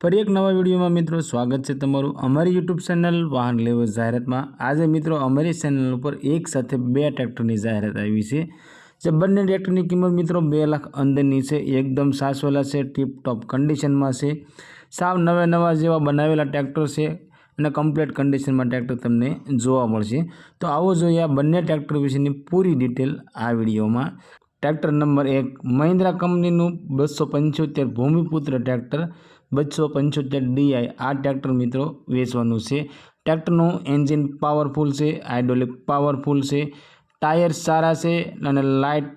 ફરી એક નવા વિડીયોમાં મિત્રો સ્વાગત છે તમારું અમારી યુટ્યુબ ચેનલ વાહન લેવલ જાહેરાતમાં. આજે મિત્રો અમારી ચેનલ ઉપર એક સાથે બે ટ્રેક્ટરની જાહેરાત આવી છે. જે બંને ટ્રેક્ટરની કિંમત મિત્રો બે લાખ અંદરની છે. એકદમ સાસવેલા છે ટીપ ટોપ કન્ડિશનમાં છે. સાવ નવા નવા જેવા બનાવેલા ટ્રેક્ટર છે અને કમ્પ્લીટ કન્ડિશનમાં ટ્રેક્ટર તમને જોવા મળશે. તો આવો જોઈએ આ બંને ટ્રેક્ટર વિશેની પૂરી ડિટેલ આ વિડીયોમાં. ટ્રેક્ટર નંબર એક, મહિન્દ્રા કંપનીનું બસો પંચોતેર ભૂમિપુત્ર ટ્રેક્ટર બસો પંચોતેર ડીઆઈ આ ટ્રેક્ટર મિત્રો વેચવાનું છે. ટ્રેક્ટરનું એન્જિન પાવરફુલ છે, હાઇડ્રોલિક પાવરફુલ છે, ટાયર સારા છે અને લાઇટ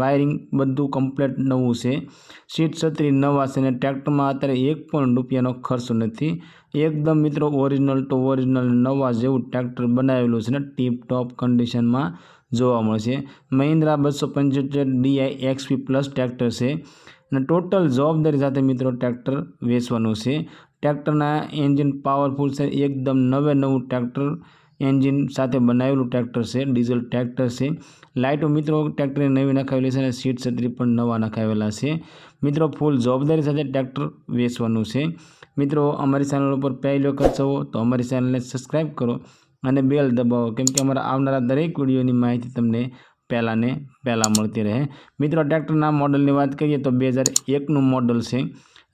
વાયરિંગ બધું કમ્પ્લીટ નવું છે. સીટ છત્રી નવા છે અને ટ્રેક્ટરમાં અત્યારે એક પણ રૂપિયાનો ખર્ચ નથી. એકદમ મિત્રો ઓરિજિનલ ટુ ઓરિજિનલ નવા જેવું ટ્રેક્ટર બનાવેલું છે ને ટીપ ટોપ કન્ડિશનમાં જોવા મળશે. મહિન્દ્રા બસો પંચોતેર ડીઆઈ એક્સપી પ્લસ ટ્રેક્ટર છે. અને ટોટલ જવાબદારી સાથે મિત્રો ટ્રેક્ટર વેચવાનું છે. ટ્રેક્ટરના એન્જિન પાવરફુલ છે, એકદમ નવે નવું ટ્રેક્ટર એન્જિન સાથે બનાવેલું ટ્રેક્ટર છે ડીઝલ ટ્રેક્ટર છે. લાઇટો મિત્રો ટ્રેક્ટરની નવી નખાવેલી છે અને સીટ છત્રી પણ નવા નખાવેલા છે. મિત્રો ફૂલ જવાબદારી સાથે ટ્રેક્ટર વેચવાનું છે. મિત્રો અમારી ચેનલ ઉપર પહેલી વખત તો અમારી ચેનલને સબસ્ક્રાઈબ કરો અને બેલ દબાવો, કેમ કે અમારા આવનારા દરેક વિડીયોની માહિતી તમને પહેલાં ને પહેલાં મળતી રહે. મિત્રો, ટ્રેક્ટરના મોડલની વાત કરીએ તો બે હજાર એકનું મોડલ છે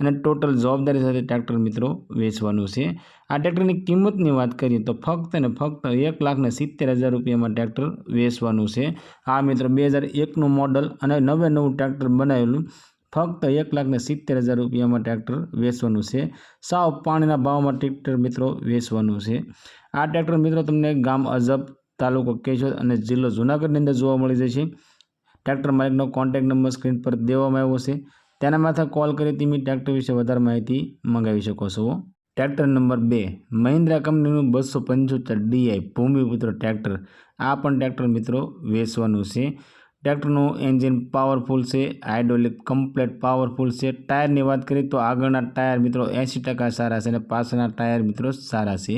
અને ટોટલ જવાબદારી સાથે ટ્રેક્ટર મિત્રો વેચવાનું છે. આ ટ્રેક્ટરની કિંમતની વાત કરીએ તો ફક્ત ને ફક્ત એક લાખને સિત્તેર હજાર રૂપિયામાં ટ્રેક્ટર વેચવાનું છે. આ મિત્રો, બે હજાર એકનું મોડલ અને નવે નવું ટ્રેક્ટર બનાવેલું ફક્ત એક લાખને સિત્તેર હજાર રૂપિયામાં ટ્રેક્ટર વેચવાનું છે. સાવ પાણીના ભાવમાં ટ્રેક્ટર મિત્રો વેચવાનું છે. આ ટ્રેક્ટર મિત્રો, તમને ગામ અજબ તાલુકો કેશોદ અને જિલ્લો જુનાગઢની અંદર જોવા મળી જશે ટ્રેક્ટર માલિકનો કોન્ટેક્ટ નંબર સ્ક્રીન પર દેવામાં આવ્યો છે. તેના માથે કોલ કરી તમે ટ્રેક્ટર વિશે વધારે માહિતી મંગાવી શકો છો. ટ્રેક્ટર નંબર બે, મહિન્દ્રા કંપનીનું બસો પંચોતેર ડીઆઈ ભૂમિપુત્ર ટ્રેક્ટર આ પણ ટ્રેક્ટર મિત્રો વેચવાનું છે. ટ્રેક્ટરનું એન્જિન પાવરફુલ છે હાઇડ્રોલિક કમ્પ્લેટ પાવરફુલ છે. ટાયરની વાત કરીએ તો આગળના ટાયર મિત્રો એંસી ટકા સારા છે અને પાછળના ટાયર મિત્રો સારા છે.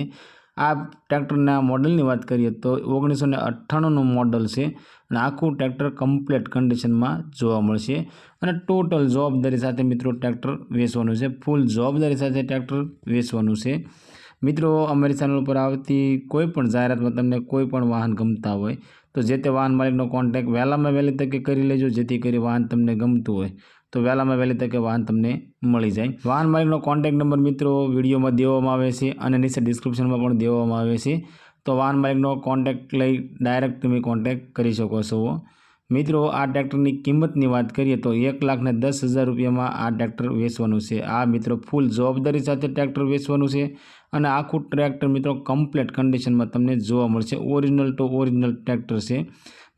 આ ટ્રેક્ટરના મોડલની વાત કરીએ તો ઓગણીસો ને અઠ્ઠાણુંનું મોડલ છે અને આખું ટ્રેક્ટર કમ્પ્લીટ કન્ડિશનમાં જોવા મળશે. અને ટોટલ જવાબદારી સાથે મિત્રો ટ્રેક્ટર વેચવાનું છે. ફૂલ જવાબદારી સાથે ટ્રેક્ટર વેચવાનું છે. મિત્રો, અમારી ચેનલ ઉપર આવતી કોઈપણ જાહેરાતમાં તમને કોઈપણ વાહન ગમતા હોય તો જે તે વાહન માલિકનો કોન્ટેક્ટ વહેલામાં વહેલી તકે કરી લેજો, જેથી કરી વાહન તમને ગમતું હોય. તો વહેલામાં વહેલી તકે વાહન તમને મળી જાય. વાહન માલિકનો કોન્ટેક નંબર મિત્રો વિડીયોમાં દેવામાં આવે છે અને નીચે ડિસ્ક્રિપ્શનમાં પણ દેવામાં આવે છે. તો વાહન માલિકનો કોન્ટેક્ટ લઈ ડાયરેક્ટ તમે કોન્ટેક્ટ કરી શકો છો. મિત્રો, આ ટ્રેક્ટરની કિંમતની વાત કરીએ તો એક લાખને દસ હજાર રૂપિયામાં આ ટ્રેક્ટર વેચવાનું છે. આ મિત્રો ફૂલ જવાબદારી સાથે ટ્રેક્ટર વેચવાનું છે અને આખું ટ્રેક્ટર મિત્રો કમ્પ્લેટ કન્ડિશનમાં તમને જોવા મળશે. ઓરિજિનલ ટુ ઓરિજિનલ ટ્રેક્ટર છે.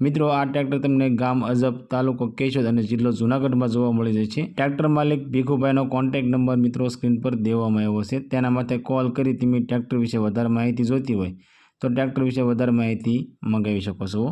મિત્રો, આ ટ્રેક્ટર તમને ગામ અજબ તાલુકો કેશોદ અને જિલ્લો જુનાગઢમાં જોવા મળી જાય છે. ટ્રેક્ટર માલિક ભીખુભાઈનો કોન્ટેક્ટ નંબર મિત્રો સ્ક્રીન પર દેવામાં આવ્યો છે. તેના માટે કોલ કરી તમે ટ્રેક્ટર વિશે વધારે માહિતી જોઈતી હોય તો ટ્રેક્ટર વિશે વધારે માહિતી મંગાવી શકો છો.